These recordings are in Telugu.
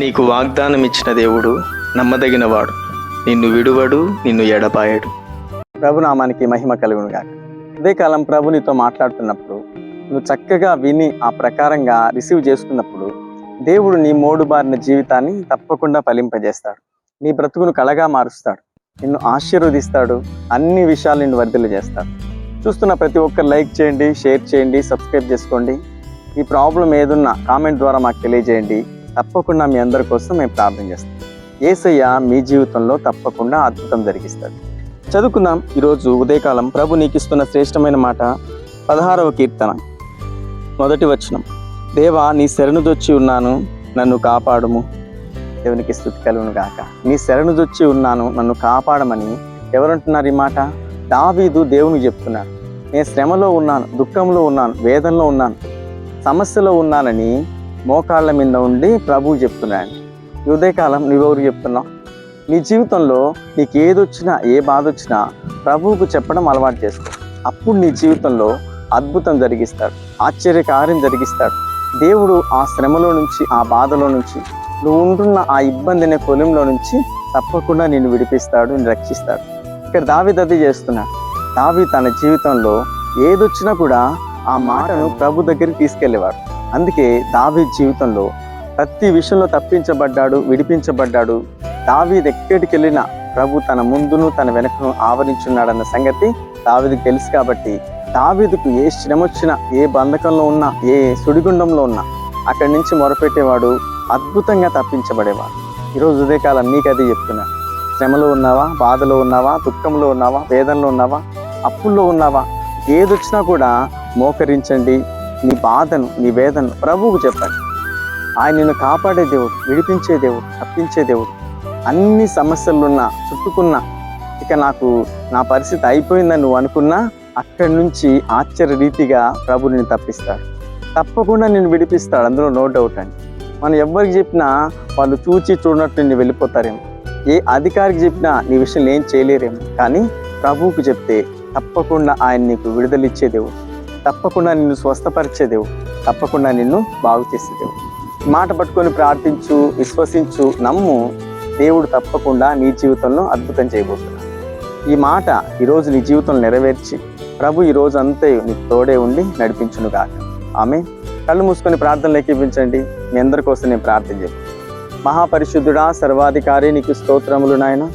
నీకు వాగ్దానం ఇచ్చిన దేవుడు నమ్మదగినవాడు. నిన్ను విడువడు నిన్ను ఎడపాయడు ప్రభునామానికి మహిమ కలుగును గాక అదే కాలం ప్రభు నీతో మాట్లాడుతున్నప్పుడు నువ్వు చక్కగా విని ఆ ప్రకారంగా రిసీవ్ చేసుకున్నప్పుడు దేవుడు నీ మోడు బారిన జీవితాన్ని తప్పకుండా ఫలింపజేస్తాడు. నీ బ్రతుకును కళగా మారుస్తాడు. నిన్ను ఆశీర్వదిస్తాడు. అన్ని విషయాలు నిన్ను వర్ధిల్లు చేస్తాడు. చూస్తున్న ప్రతి ఒక్కరు లైక్ చేయండి షేర్ చేయండి సబ్స్క్రైబ్ చేసుకోండి. ఈ ప్రాబ్లం ఏదున్నా కామెంట్ ద్వారా మాకు తెలియజేయండి. తప్పకుండా మీ అందరి కోసం మేము ప్రార్థన చేస్తాం. ఏసయ్య మీ జీవితంలో తప్పకుండా అద్భుతం జరిగిస్తాడు. చదువుకుందాం ఈరోజు ఉదయకాలం ప్రభు నీకు ఇస్తున్న శ్రేష్టమైన మాట పదహారవ కీర్తన. మొదటి వచనం దేవా నీ శరణుదొచ్చి ఉన్నాను నన్ను కాపాడుము. దేవునికి స్థుతి కలుగును గాక. నీ శరణుదొచ్చి ఉన్నాను నన్ను కాపాడమని ఎవరంటున్నారు ఈ మాట? దావీదు దేవునికి చెప్తున్నాడు నేను శ్రమలో ఉన్నాను దుఃఖంలో ఉన్నాను వేదనలో ఉన్నాను సమస్యలో ఉన్నానని మోకాళ్ళ మీద ఉండి ప్రభువు చెప్తున్నాడు ఉదయకాలం నువ్వెవరు చెప్తున్నావు? నీ జీవితంలో నీకు ఏది వచ్చినా ఏ బాధ వచ్చినా ప్రభువుకు చెప్పడం అలవాటు చేసుకో. అప్పుడు నీ జీవితంలో అద్భుతం జరిగిస్తాడు. ఆశ్చర్య కార్యం జరిగిస్తాడు. దేవుడు ఆ శ్రమలో నుంచి ఆ బాధలో నుంచి నువ్వు ఉంటున్న ఆ ఇబ్బంది అనే కొలంలో నుంచి తప్పకుండా నిన్ను విడిపిస్తాడు నిన్ను రక్షిస్తాడు. ఇక్కడ దావి దది చేస్తున్నాడు దావి తన జీవితంలో ఏదొచ్చినా కూడా ఆ మాటను ప్రభు దగ్గరికి తీసుకెళ్ళేవాడు అందుకే దావీ జీవితంలో ప్రతి విషయంలో తప్పించబడ్డాడు విడిపించబడ్డాడు. దావీది ఎక్కడికి వెళ్ళినా ప్రభు తన ముందును తన వెనకను ఆవరించున్నాడన్న సంగతి దావీదికి తెలుసు కాబట్టి దావీదుకు ఏ శ్రమ వచ్చినా ఏ బంధకంలో ఉన్నా ఏ సుడిగుండంలో ఉన్నా అక్కడి నుంచి మొరపెట్టేవాడు అద్భుతంగా తప్పించబడేవాడు. ఈరోజు ఉదయకాలం నీకు అది చెప్తున్నా. శ్రమలో ఉన్నావా బాధలో ఉన్నావా దుఃఖంలో ఉన్నావా వేదనలో ఉన్నావా అప్పుల్లో ఉన్నావా ఏదొచ్చినా కూడా మోకరించండి నీ బాధను నీ వేదను ప్రభువుకు చెప్పండి ఆయన నిన్ను కాపాడే దేవుడు విడిపించే దేవుడు తప్పించే దేవుడు. అన్ని సమస్యలున్నా చుట్టుకున్నా ఇక నాకు నా పరిస్థితి అయిపోయిందని నువ్వు అనుకున్నా అక్కడి నుంచి ఆశ్చర్య రీతిగా ప్రభు నిన్ను తప్పిస్తాడు. తప్పకుండా నిన్ను విడిపిస్తాడు. అందులో నో డౌట్ అండి. మనం ఎవరికి చెప్పినా వాళ్ళు చూచి చూడనట్టు నిన్ను వెళ్ళిపోతారేమో. ఏ అధికారికి చెప్పినా నీ విషయంలో ఏం చేయలేరేమో. కానీ ప్రభువుకు చెప్తే తప్పకుండా ఆయన నీకు విడుదలిచ్చే దేవుడు. తప్పకుండా నిన్ను స్వస్థపరిచే దేవుడు. తప్పకుండా నిన్ను బాగు చేసే దేవుడు. మాట పట్టుకొని ప్రార్థించు విశ్వసించు నమ్ము దేవుడు తప్పకుండా నీ జీవితంలో అద్భుతం చేయబోతున్నాడు. ఈ మాట ఈరోజు నీ జీవితంలో నెరవేర్చి ప్రభు ఈ రోజు అంతే నీకు తోడే ఉండి నడిపించును కాక ఆమె కళ్ళు మూసుకొని ప్రార్థనలు ఎక్కిపించండి మీ అందరి కోసం నేను ప్రార్థన చెప్పు మహాపరిశుద్ధుడా సర్వాధికారి నీకు స్తోత్రములు నాయన.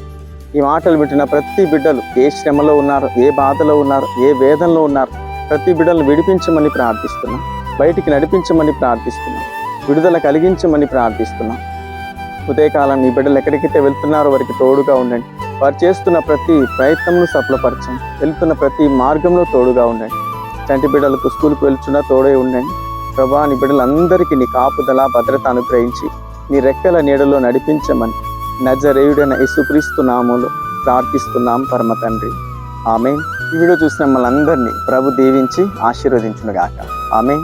ఈ మాటలు వింటున్న ప్రతి బిడ్డలు ఏ శ్రమలో ఉన్నారు ఏ బాధలో ఉన్నారు ఏ వేదనలో ఉన్నారు ప్రతి బిడ్డలను విడిపించమని ప్రార్థిస్తున్నాం. బయటికి నడిపించమని ప్రార్థిస్తున్నాం. విడుదల కలిగించమని ప్రార్థిస్తున్నాం. ఉదయకాలం నీ బిడ్డలు ఎక్కడికైతే వెళ్తున్నారో వారికి తోడుగా ఉండండి. వారు చేస్తున్న ప్రతి ప్రయత్నంను సఫలపరచండి. వెళ్తున్న ప్రతి మార్గంలో తోడుగా ఉండండి. చంటి బిడ్డలకు స్కూల్కి వెళ్తున్నా తోడే ఉండండి. ప్రభా నీ బిడ్డలందరికీ నీ కాపుదల భద్రత అనుగ్రహించి నీ రెక్కల నీడలో నడిపించమని నజరేయుడైన యేసుక్రీస్తు నామంలో ప్రార్థిస్తున్నాం పరమ తండ్రి. ఆమె ఈ వీడియో చూసిన మనందరినీ ప్రభు దీవించి ఆశీర్వదించునుగాక. ఆమె